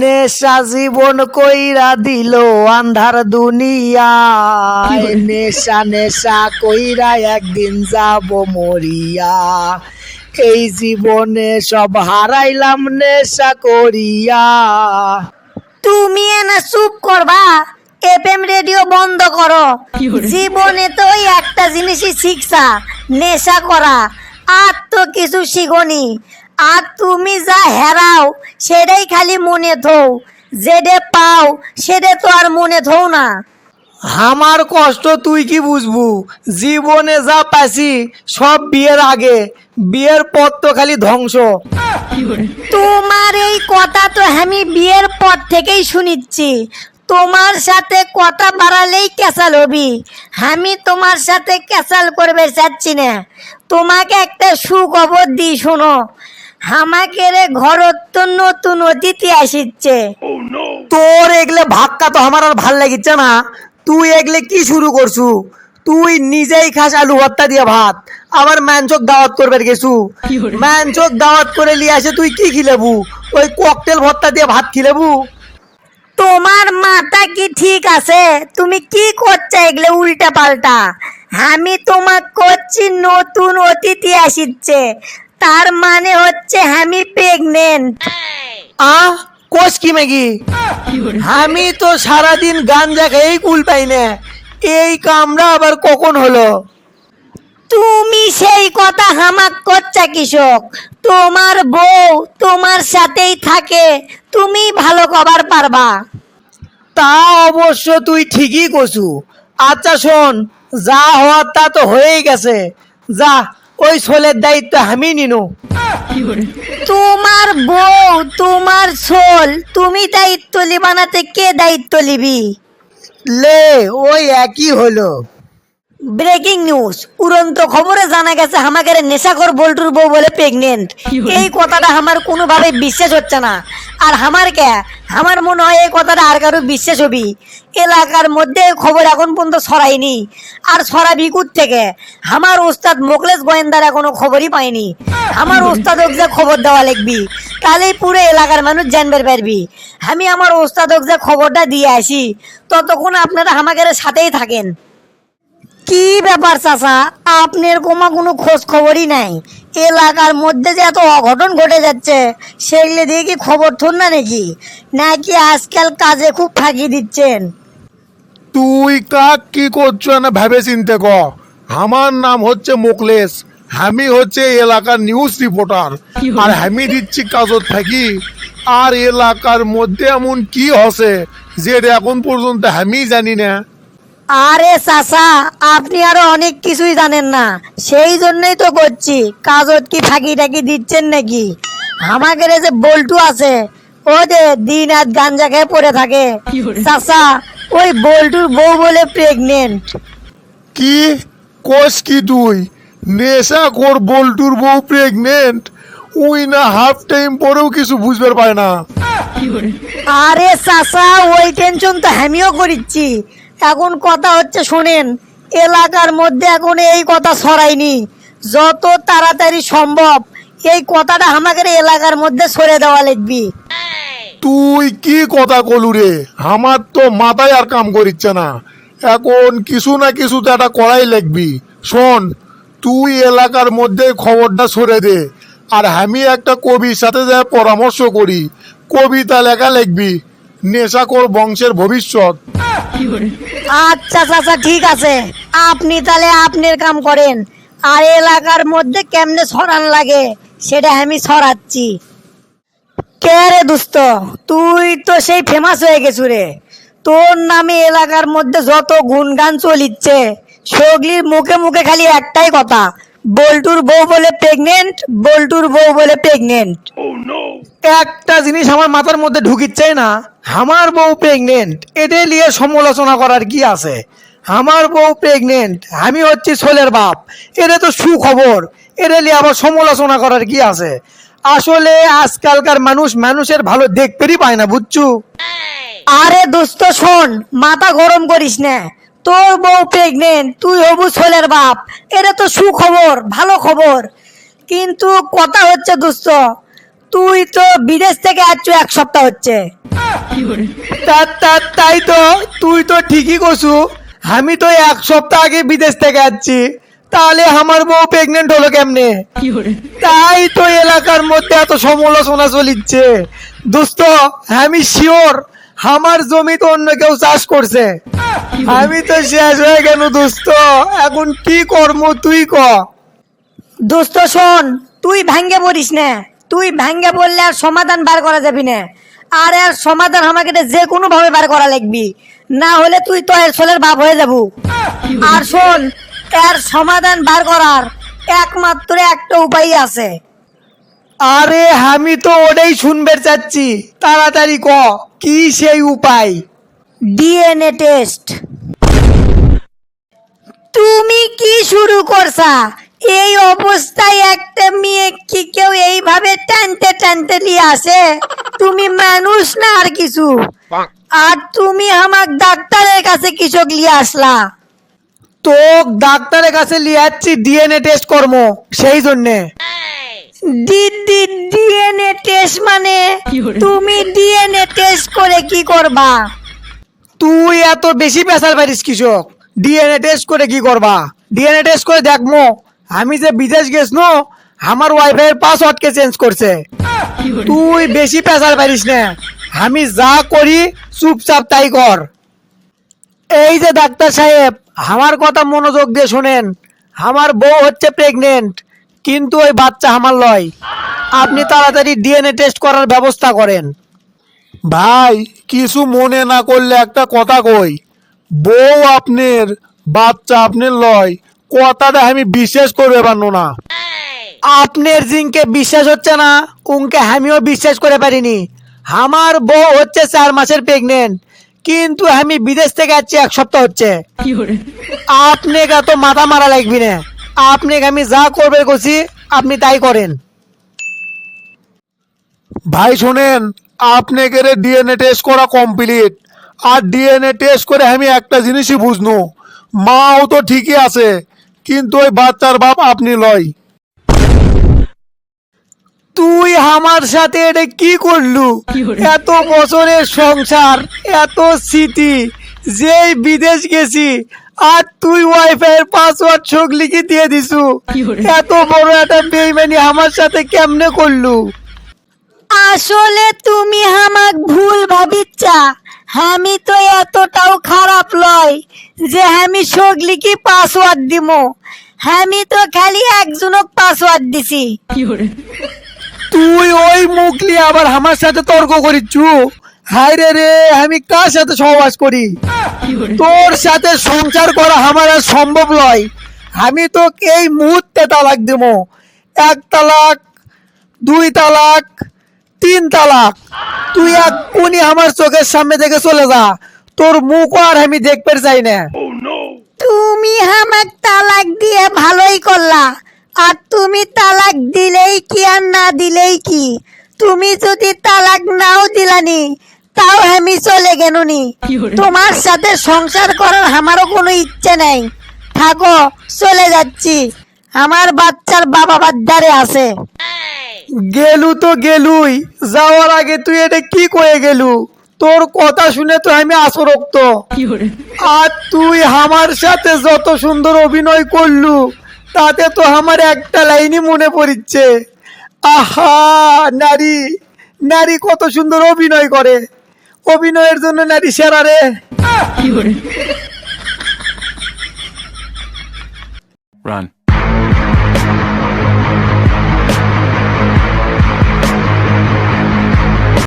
নেশা জীবন কইরা দিল আন্ধার দুনিয়া। নেশা নেশা কইরা একদিন যাব মরিয়া। এই জীবনে সব হারাইলাম নেশা করিয়া। তুমি এনা চুপ করবা এফএম রেডিও বন্ধ করো। জীবনে তো ওই একটা জিনিসই শিখছা নেশা করা। আর তো কিছু শিখনি। আর তুমি যা হেরাও সেটাই খালি মনে থও যেডে পাও সেটা তো আর মনে থও না। আমার কষ্ট তুই কি বুঝবু? জীবনে যা পাইছি সব বিয়ের আগে। বিয়ের পর তো খালি ধ্বংস। তোমার এই কথা তো আমি বিয়ের পর থেকেই শুনিচ্ছি। তোমার সাথে কথা বাড়ালেই ক্যাসাল হবি। আমি তোমার সাথে ক্যাসাল করবে চাচ্ছি না। তোমাকে একটা সুখবর দিই শোনো। আমাকে রে ঘরত তো নতুন অতিথি আসিচ্ছে। তোর এগলে ভাক্কা তো আমার আর ভালো লাগিচ্ছে না। তুই এগলে কি শুরু করছু? তুই নিজেই খাস আলু ভর্তা দিয়ে ভাত। আবার ম্যানচোক দাওয়াত করবে গেছু। ম্যানচোক দাওয়াত করে নিয়ে আসে তুই কি খিলেবু? ওই ককটেল ভর্তা দিয়ে ভাত খিলেবু? তোমার মাথা কি ঠিক আছে? তুমি কি করছ এগুলো উল্টা পাল্টা আমি তোমাক করছি নতুন অতিথি আসিচ্ছে। তার মানে হচ্ছে আমি প্রেগনেন্ট আ কোষ কি মেগি আমি তো সারাদিন গাঞ্জা খেয়েই কুল পাই না। এই কামরা আবার কখন হলো? তুমি সেই কথা হামাক করছা কৃষক। তোমার বউ তোমার সাথেই থাকে। তুমি ভালো কবার পারবা। তা অবশ্য তুই ঠিকই কছু আচ্ছা শোন যা হওয়ার তা তো হয়েই গেছে। যা ওই ছোলের দায়িত্ব আমি নিনু। তোমার বউ তোমার সোল তুমি দায়িত্ব লিবানাতে কে দায়িত্ব লিবি লে ওই একই হলো। ব্রেকিং নিউজ উড়ন্ত খবরে জানা গেছে আমাকে নেশাখোর বল্টুর বউ বলে প্রেগনেন্ট এই কথাটা আমার কোনোভাবে বিশ্বাস হচ্ছে না। আর আমার কে আমার মনে হয় এই কথাটা আর কারও বিশ্বাস হবি। এলাকার মধ্যে খবর এখন পর্যন্ত সরাইনি আর ছড়াবি কুত থেকে আমার ওস্তাদ মোকলেশ গোয়েন্দার এখনও খবরই পাইনি। আমার ওস্তাদক যে খবর দেওয়া লিখবি। তাহলেই পুরো এলাকার মানুষ জানবে পারবি। আমি আমার ওস্তাদক যে খবরটা দিয়ে আসি। ততক্ষণ আপনারা আমাকে সাথেই থাকেন। কি ব্যাপার চাচা? আপনার কোমা কোনো খোঁজ খবরই নাই। এলাকার মধ্যে যে এত অঘটন ঘটে যাচ্ছে সেগুলো দিয়ে কি খবর থন না নাকি? নাকি আজকাল কাজে খুব ফাঁকি দিচ্ছেন? তুই কাক কি করছ না ভেবে চিনতে ক? আমার নাম হচ্ছে মোকলেশ আমি হচ্ছে এলাকার নিউজ রিপোর্টার আর আমি দিচ্ছি কাজত থাকি আর এলাকার মধ্যে এমন কি হসে যেটা এখন পর্যন্ত আমি জানি না। আরে চাচা আপনি আরও অনেক কিছুই জানেন না। সেই জন্যই তো করছি। কাজত কি ফাঁকি টাকি দিচ্ছেন নাকি? আমাকে যে বল্টু আছে ও যে দিন রাত গাঞ্জা খেয়ে পড়ে থাকে। চাচা ওই বল্টুর বউ বলে প্রেগনেন্ট কি? কোষ কি তুই? নেশা কর বল্টুর বউ প্রেগনেন্ট উই না হাফ টাইম পরেও কিছু বুঝতে পারে না। আরে চাচা ওই টেনশন তো আমিও করিচ্ছি। এখন কথা হচ্ছে, শোনেন, এলাকার মধ্যে এখন এই কথা ছড়ায়নি। যত তাড়াতাড়ি সম্ভব এই কথাটা আমাকে এলাকার মধ্যে সরে দেওয়া লিখবি তুই কি কথা কলু রে? আমার তো মাথায় আর কাম করিচ্ছে না। এখন কিছু না কিছু তো একটা করাই লিখবি শোন, তুই এলাকার মধ্যে খবরটা সরে দে। আর আমি একটা কবির সাথে যা পরামর্শ করি। কবিতা লেখা লিখবি নেশাকর বংশের ভবিষ্যৎ। আচ্ছা চাচা, ঠিক আছে। আপনি তাহলে আপনার কাম করেন। আর এলাকার মধ্যে কেমনে ছড়ান লাগে, সেটা আমি সরাচ্ছি কে রে দোস্ত? তুই তো সেই ফেমাস হয়ে গেছু রে। তোর নামে এলাকার মধ্যে যত গুণগান চলিচ্ছে, সগলির মুখে মুখে খালি একটাই কথা। বল্টুর বউ বলে প্রেগনেন্ট বল্টুর বউ বলে প্রেগনেন্ট একটা জিনিস আমার মাথার মধ্যে ঢুকিচ্ছে না আমার বউ প্রেগনেন্ট এদের নিয়ে সমালোচনা করার কি আছে? আমার বউ প্রেগনেন্ট আমি হচ্ছি ছোলের বাপ এটা তো সুখবর এদের নিয়ে আবার সমালোচনা করার কি আছে? আসলে আজকালকার মানুষ মানুষের ভালো দেখতেই পায় না বুঝছু? আরে দোস্ত শোন মাথা গরম করিস না। তোর বউ প্রেগনেন্ট তুই হবু ছোলের বাপ। এটা তো সুখবর, ভালো খবর। কিন্তু কথা হচ্ছে দোস্ত তুই তো বিদেশ থেকে আসছো এক সপ্তাহ হচ্ছে। তাই তো, তুই তো ঠিকই কছু আমি তো এক সপ্তাহ আগে বিদেশ থেকে আসছি। তাহলে আমার বউ প্রেগনেন্ট হলো কেমনে? তাই তো এলাকার মধ্যে এত সমালোচনা চলিচ্ছে। দোস্ত আমি শিওর আমার জমি তো অন্য কেউ চাষ করছে। আমি তো শেষ হয়ে গেল, দোস্ত। এখন কি কর্ম তুই ক? দোস্ত, শোন, তুই ভাঙ্গে পড়িস না। তুই ভাঙ্গে বললে আর সমাধান বার করা যাবি না। আর এর সমাধান আমাকে যে কোনো ভাবে বার করা লাগবি। না হলে তুই তো এর ছেলের বাপ হয়ে যাব। আর শোন, এর সমাধান বার করার একমাত্র একটা উপায় আছে। আরে আমি তো ওটাই শুনবে চাচ্ছি। তাড়াতাড়ি ক কি সেই উপায়? DNA test. তুমি কি শুরু করছা? এই অবস্থায় একটা মেয়ে কি কেউ এইভাবে টানতে টানতে নিয়ে আসে? তুমি মানুষ না আর কিছু। আর তুমি আমার ডাক্তারের কাছে কিছু নিয়ে আসলা। তো ডাক্তারের কাছে লিয়ে যাচ্ছি ডিএনএ টেস্ট কর্ম সেই জন্যে। ডিএনএ টেস্ট মানে তুমি ডিএনএ টেস্ট করে কি করবা? তুই এত বেশি পেশার পারিস কৃষক। ডিএনএ টেস্ট করে কি করবা? ডিএনএ টেস্ট করে দেখমো আমি যে বিদেশ গেছ আমার ওয়াইফাই এর পাসওয়ার্ডকে চেঞ্জ করছে। তুই বেশি পেশার পারিস না আমি যা করি চুপচাপ তাই কর। এই যে ডাক্তার সাহেব আমার কথা মনোযোগ দিয়ে শোনেন। আমার বউ হচ্ছে প্রেগনেন্ট কিন্তু ওই বাচ্চা আমার লয়। আপনি তাড়াতাড়ি ডিএনএ টেস্ট করার ব্যবস্থা করেন। ভাই কিছু মনে না করলে একটা কথা কই। বউ আপনার বাচ্চা আপনার লয় কথাটা আমি বিশ্বাস করবে পারব না। আপনার জিনকে বিশ্বাস হচ্ছে না উনকে আমিও বিশ্বাস করে পারিনি। আমার বউ হচ্ছে চার মাসের প্রেগনেন্ট কিন্তু আমি বিদেশ থেকে আসছি এক সপ্তাহ হচ্ছে। আপনাকে তো মাথা মারা লাগবি না। আপনাকে আমি যা করবে করছি আপনি তাই করেন। ভাই শোনেন আপনি আপনাকে ডিএনএ টেস্ট করা কমপ্লিট আর ডিএনএ টেস্ট করে আমি একটা জিনিসই বুঝনু মাও তো ঠিকই আছে কিন্তু ওই বাচ্চার বাপ আপনি লয়। তুই আমার সাথে এটা কি করলু? এত বছরের সংসার এত স্মৃতি যেই বিদেশ গেছি আর তুই ওয়াইফাই এর পাসওয়ার্ড সব লিখে দিয়ে দিছু এত বড় একটা বেইমানি আমার সাথে কেমনে করলু? আসলে তুমি আমাক ভুল ভাবিচ্ছা। আমি তো এতটাও খারাপ লয় যে আমি সগলি কি পাসওয়ার্ড দিমো। আমি তো খালি একজনক পাসওয়ার্ড দিছি। তুই ওই মুখলি আবার আমার সাথে তর্ক করিচ্ছু? হায় রে রে আমি কার সাথে সহবাস করি? তোর সাথে সংসার করা আমার আর সম্ভব নয় আমি তো এই মুহূর্তে তালাক দেব এক তালাক দুই তালাক তিন তালাক। তুই এক কোনি আমার চোখের সামনে থেকে চলে যা। তোর মুখ আর আমি দেখতে চাই না। তুমি আমাক তালাক দিয়ে ভালোই করলা। আর তুমি তালাক দিলেই কি আর না দিলেই কি? তুমি যদি তালাক নাও দিলানি তাও আমি চলে গেনুনি তোমার সাথে সংসার করার আমারও কোনো ইচ্ছে নাই। থাকো চলে যাচ্ছি। আমার বাচ্চার বাবা বাদ্দারে আছে। গেলু তো গেলুই যাওয়ার আগে তুই এটা কি কয়ে গেলু? তোর কথা শুনে তো আমি আসরক্ত আর তুই আমার সাথে যত সুন্দর অভিনয় করলু তাতে তো আমার একটা লাইনই মনে পড়ছে আহা নারী নারী কত সুন্দর অভিনয় করে। অভিনয়ের জন্য নারী সেরা রে। Run.